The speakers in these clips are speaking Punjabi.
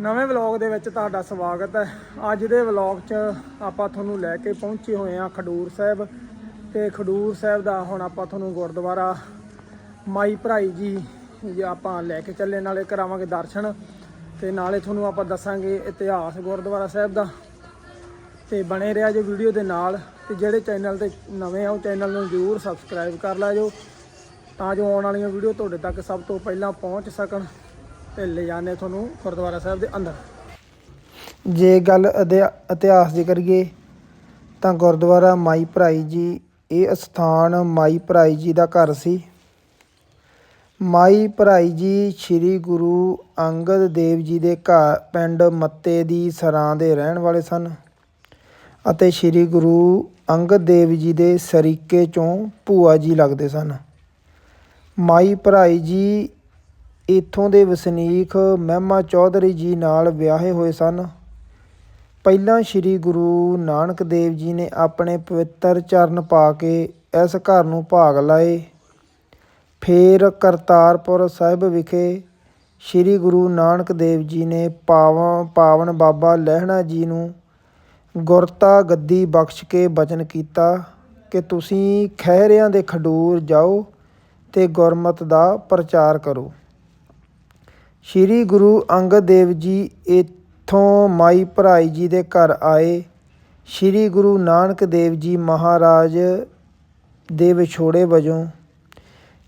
ਨਵੇਂ ਵਲੌਗ ਦੇ ਵਿੱਚ ਤੁਹਾਡਾ ਸਵਾਗਤ ਹੈ। ਅੱਜ ਦੇ ਵਲੌਗ 'ਚ ਆਪਾਂ ਤੁਹਾਨੂੰ ਲੈ ਕੇ ਪਹੁੰਚੇ ਹੋਏ ਹਾਂ ਖਡੂਰ ਸਾਹਿਬ ਤੇ ਖਡੂਰ ਸਾਹਿਬ ਦਾ ਹੁਣ ਆਪਾਂ ਤੁਹਾਨੂੰ ਗੁਰਦੁਆਰਾ ਮਾਈ ਭਰਾਈ ਜੀ ਜੇ ਆਪਾਂ ਲੈ ਕੇ ਚੱਲੇ, ਨਾਲੇ ਕਰਾਵਾਂਗੇ ਦਰਸ਼ਨ ਤੇ ਨਾਲੇ ਤੁਹਾਨੂੰ ਆਪਾਂ ਦੱਸਾਂਗੇ ਇਤਿਹਾਸ ਗੁਰਦੁਆਰਾ ਸਾਹਿਬ ਦਾ ਤੇ ਬਣੇ ਰਿਹਾ ਜੋ ਵੀਡੀਓ ਦੇ ਨਾਲ ਤੇ ਜਿਹੜੇ ਚੈਨਲ ਤੇ ਨਵੇਂ ਆ, ਉਹ ਚੈਨਲ ਨੂੰ ਜ਼ਰੂਰ ਸਬਸਕ੍ਰਾਈਬ ਕਰ ਲਿਓ ਤਾਂ ਜੋ ਆਉਣ ਵਾਲੀਆਂ ਵੀਡੀਓ ਤੁਹਾਡੇ ਤੱਕ ਸਭ ਤੋਂ ਪਹਿਲਾਂ ਪਹੁੰਚ ਸਕਣ। ਤੇ ਲੈ ਜਾਂਦੇ ਤੁਹਾਨੂੰ ਗੁਰਦੁਆਰਾ ਸਾਹਿਬ ਦੇ ਅੰਦਰ। ਜੇ ਗੱਲ ਇਤਿਹਾਸ ਦੀ ਕਰੀਏ, ਤਾਂ ਗੁਰਦੁਆਰਾ ਮਾਈ ਭਰਾਈ ਜੀ, ਇਹ ਸਥਾਨ ਮਾਈ ਭਰਾਈ ਜੀ ਦਾ ਘਰ ਸੀ। ਮਾਈ ਭਰਾਈ ਜੀ ਸ੍ਰੀ ਗੁਰੂ ਅੰਗਦ ਦੇਵ ਜੀ ਦੇ ਘਰ, ਪਿੰਡ ਮੱਤੇ ਦੀ ਸਰਾਂ ਦੇ ਰਹਿਣ ਵਾਲੇ ਸਨ ਅਤੇ ਸ੍ਰੀ ਗੁਰੂ ਅੰਗਦ ਦੇਵ ਜੀ ਦੇ ਸਰੀਕੇ ਚੋਂ ਭੂਆ ਜੀ ਲੱਗਦੇ ਸਨ। ਮਾਈ ਭਰਾਈ ਜੀ ਇੱਥੋਂ ਦੇ ਵਸਨੀਕ ਮਹਿਮਾ ਚੌਧਰੀ ਜੀ ਨਾਲ ਵਿਆਹੇ ਹੋਏ ਸਨ। ਪਹਿਲਾਂ ਸ੍ਰੀ ਗੁਰੂ ਨਾਨਕ ਦੇਵ ਜੀ ਨੇ ਆਪਣੇ ਪਵਿੱਤਰ ਚਰਨ ਪਾ ਕੇ ਇਸ ਘਰ ਨੂੰ ਭਾਗ ਲਾਏ। ਫਿਰ ਕਰਤਾਰਪੁਰ ਸਾਹਿਬ ਵਿਖੇ ਸ੍ਰੀ ਗੁਰੂ ਨਾਨਕ ਦੇਵ ਜੀ ਨੇ ਪਾਵਨ ਪਾਵਨ ਬਾਬਾ ਲਹਿਣਾ ਜੀ ਨੂੰ ਗੁਰਤਾ ਗੱਦੀ ਬਖਸ਼ ਕੇ ਬਚਨ ਕੀਤਾ ਕਿ ਤੁਸੀਂ ਖਹਿਰਿਆਂ ਦੇ ਖਡੂਰ ਜਾਓ ਤੇ ਗੁਰਮਤ ਦਾ ਪ੍ਰਚਾਰ ਕਰੋ। ਸ੍ਰੀ ਗੁਰੂ ਅੰਗਦ ਦੇਵ ਜੀ ਇੱਥੋਂ ਮਾਈ ਭਰਾਈ ਜੀ ਦੇ ਘਰ ਆਏ। ਸ੍ਰੀ ਗੁਰੂ ਨਾਨਕ ਦੇਵ ਜੀ ਮਹਾਰਾਜ ਦੇ ਵਿਛੋੜੇ ਵਜੋਂ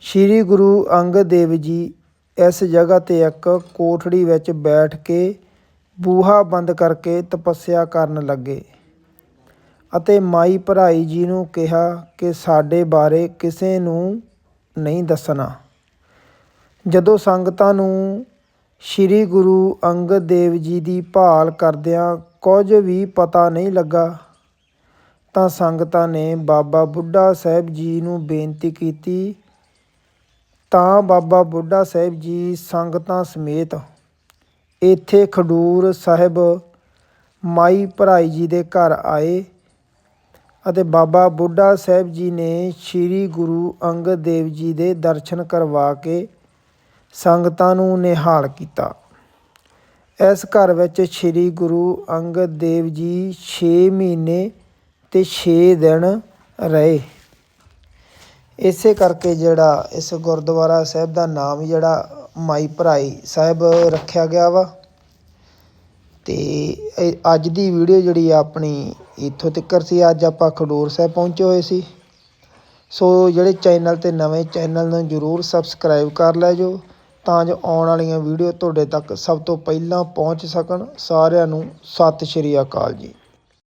ਸ੍ਰੀ ਗੁਰੂ ਅੰਗਦ ਦੇਵ ਜੀ ਇਸ ਜਗ੍ਹਾ ਤੇ ਇੱਕ ਕੋਠੜੀ ਵਿੱਚ ਬੈਠ ਕੇ ਬੂਹਾ ਬੰਦ ਕਰਕੇ ਤਪੱਸਿਆ ਕਰਨ ਲੱਗੇ ਅਤੇ ਮਾਈ ਭਰਾਈ ਜੀ ਨੂੰ ਕਿਹਾ ਕਿ ਸਾਡੇ ਬਾਰੇ ਕਿਸੇ ਨੂੰ ਨਹੀਂ ਦੱਸਣਾ। ਜਦੋਂ ਸੰਗਤਾਂ ਨੂੰ ਸ੍ਰੀ ਗੁਰੂ ਅੰਗਦ ਦੇਵ ਜੀ ਦੀ ਭਾਲ ਕਰਦਿਆਂ ਕੁਝ ਵੀ ਪਤਾ ਨਹੀਂ ਲੱਗਾ, ਤਾਂ ਸੰਗਤਾਂ ਨੇ ਬਾਬਾ ਬੁੱਢਾ ਸਾਹਿਬ ਜੀ ਨੂੰ ਬੇਨਤੀ ਕੀਤੀ, ਤਾਂ ਬਾਬਾ ਬੁੱਢਾ ਸਾਹਿਬ ਜੀ ਸੰਗਤਾਂ ਸਮੇਤ ਇੱਥੇ ਖਡੂਰ ਸਾਹਿਬ ਮਾਈ ਭਰਾਈ ਜੀ ਦੇ ਘਰ ਆਏ ਅਤੇ ਬਾਬਾ ਬੁੱਢਾ ਸਾਹਿਬ ਜੀ ਨੇ ਸ੍ਰੀ ਗੁਰੂ ਅੰਗਦ ਦੇਵ ਜੀ ਦੇ ਦਰਸ਼ਨ ਕਰਵਾ ਕੇ ਸੰਗਤਾਂ ਨੂੰ ਨਿਹਾਲ ਕੀਤਾ। ਇਸ ਘਰ ਵਿੱਚ ਸ੍ਰੀ ਗੁਰੂ ਅੰਗਦ ਦੇਵ ਜੀ 6 ਮਹੀਨੇ ਤੇ 6 ਦਿਨ ਰਹੇ। ਇਸੇ ਕਰਕੇ ਜਿਹੜਾ ਇਸ ਗੁਰਦੁਆਰਾ ਸਾਹਿਬ ਦਾ ਨਾਮ ਜਿਹੜਾ ਮਾਈ ਭਰਾਈ ਸਾਹਿਬ ਰੱਖਿਆ ਗਿਆ ਵਾ। ਤੇ ਅੱਜ ਦੀ ਵੀਡੀਓ ਜਿਹੜੀ ਆਪਣੀ ਇੱਥੋਂ ਤੱਕ ਸੀ, ਅੱਜ ਆਪਾਂ ਖਡੂਰ ਸਾਹਿਬ ਪਹੁੰਚੇ ਹੋਏ ਸੀ। ਸੋ ਜਿਹੜੇ ਚੈਨਲ ਤੇ ਨਵੇਂ ਚੈਨਲ ਨੂੰ ਜਰੂਰ ਸਬਸਕ੍ਰਾਈਬ ਕਰ ਲੈ ਜੋ। ਤਾਂ ਜੋ ਆਉਣ ਵਾਲੀਆਂ ਵੀਡੀਓ ਤੁਹਾਡੇ ਤੱਕ ਸਭ ਤੋਂ ਪਹਿਲਾਂ ਪਹੁੰਚ ਸਕਣ। ਸਾਰਿਆਂ ਨੂੰ ਸਤਿ ਸ਼੍ਰੀ ਅਕਾਲ ਜੀ।